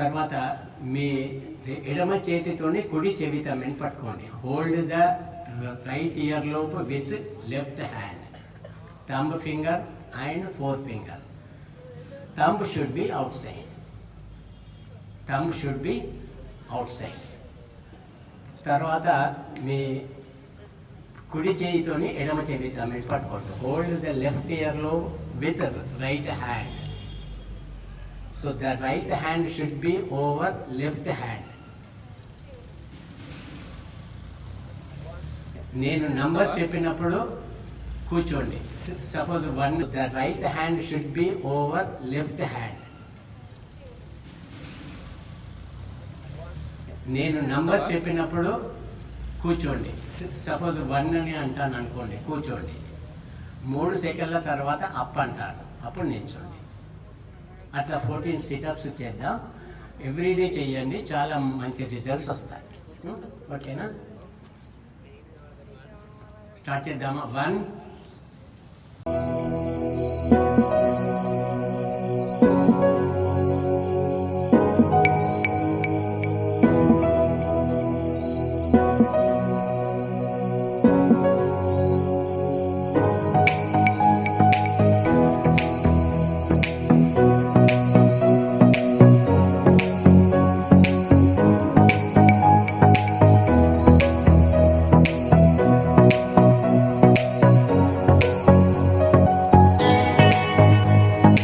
తర్వాత మీ ఎడమ చేతితోని కుడి చెవి తమ్మిని పట్టుకోండి హోల్డ్ ద రైట్ ఇయర్ లోపు with left hand thumb finger and four finger thumb should be outside thumb should be outside తర్వాత మీ కుడి చేయితోని ఎడమ చెవి తమ్మిని పట్టుకోండి హోల్డ్ ద లెఫ్ట్ ఇయర్లో with right hand so the right hand should be over left hand నేను number చెప్పినప్పుడు కూర్చోండి. Suppose one the right hand should be over left hand నేను నంబర్ చెప్పినప్పుడు కూర్చోండి. సపోజ్ వన్ అని అంటాను అనుకోండి కూర్చోండి. మూడు సెకండ్ల తర్వాత అప్ అంటాను. అప్పుడు నిల్చోండి. అట్లా ఫోర్టీన్ సిటప్స్ చేద్దాం. ఎవ్రీడే చేయండి చాలా మంచి రిజల్ట్స్ వస్తాయి. Hmm? ఓకేనా? స్టార్ట్ చేద్దామా? వన్